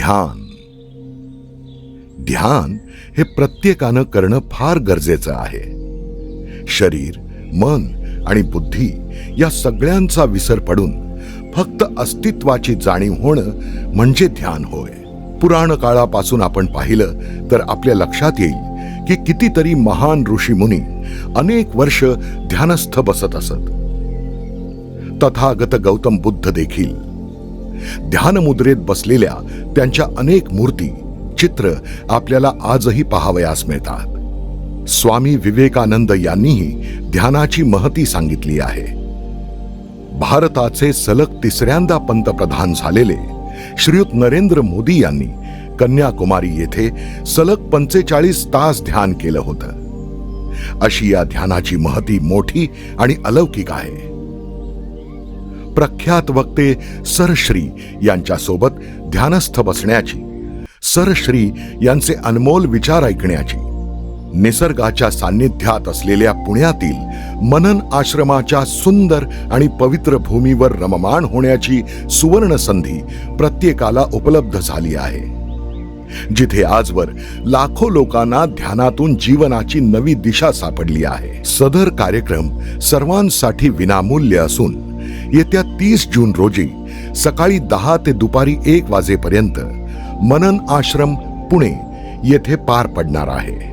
ध्यान. ध्यान हे प्रत्येकानं करणं फार गरजेचं आहे. शरीर मन आणि बुद्धी या सगळ्यांचा विसर पडून फक्त अस्तित्वाची जाणीव होणं म्हणजे ध्यान होय. पुराण काळापासून आपण पाहिलं तर आपल्या लक्षात येईल की कितीतरी महान ऋषीमुनी अनेक वर्ष ध्यानस्थ बसत असत. तथागत गौतम बुद्ध देखील ध्यानमुद्रेत बसलेल्या त्यांच्या अनेक मूर्ती चित्र आपल्याला आजही पाहावयास मिळतात. स्वामी विवेकानंद यांनीही ध्यानाची महती सांगितली आहे. भारताचे सलग तिसऱ्यांदा पंतप्रधान झालेले श्रीयुत नरेंद्र मोदी यांनी कन्याकुमारी येथे सलग पंचेचाळीस तास ध्यान केलं होतं. अशी या ध्यानाची महती मोठी आणि अलौकिक आहे. प्रख्यात वक्ते सरश्री यांच्यासोबत ध्यानस्थ बसण्याची सरश्री यांचे अनमोल विचार ऐकण्याची निसर्गाच्या सान्निध्यात असलेल्या पुण्यातील मनन आश्रमाच्या सुंदर आणि पवित्र भूमीवर रममाण होण्याची सुवर्ण संधी प्रत्येकाला उपलब्ध झाली आहे. जिथे आजवर लाखो लोकांना ध्यानातून जीवनाची नवी दिशा सापडली आहे. सदर कार्यक्रम सर्वांसाठी विनामूल्य असून येत्या तीस जून रोजी सकाळी दहा ते दुपारी एक वाजेपर्यंत मनन आश्रम पुणे येथे पार पडणार आहे.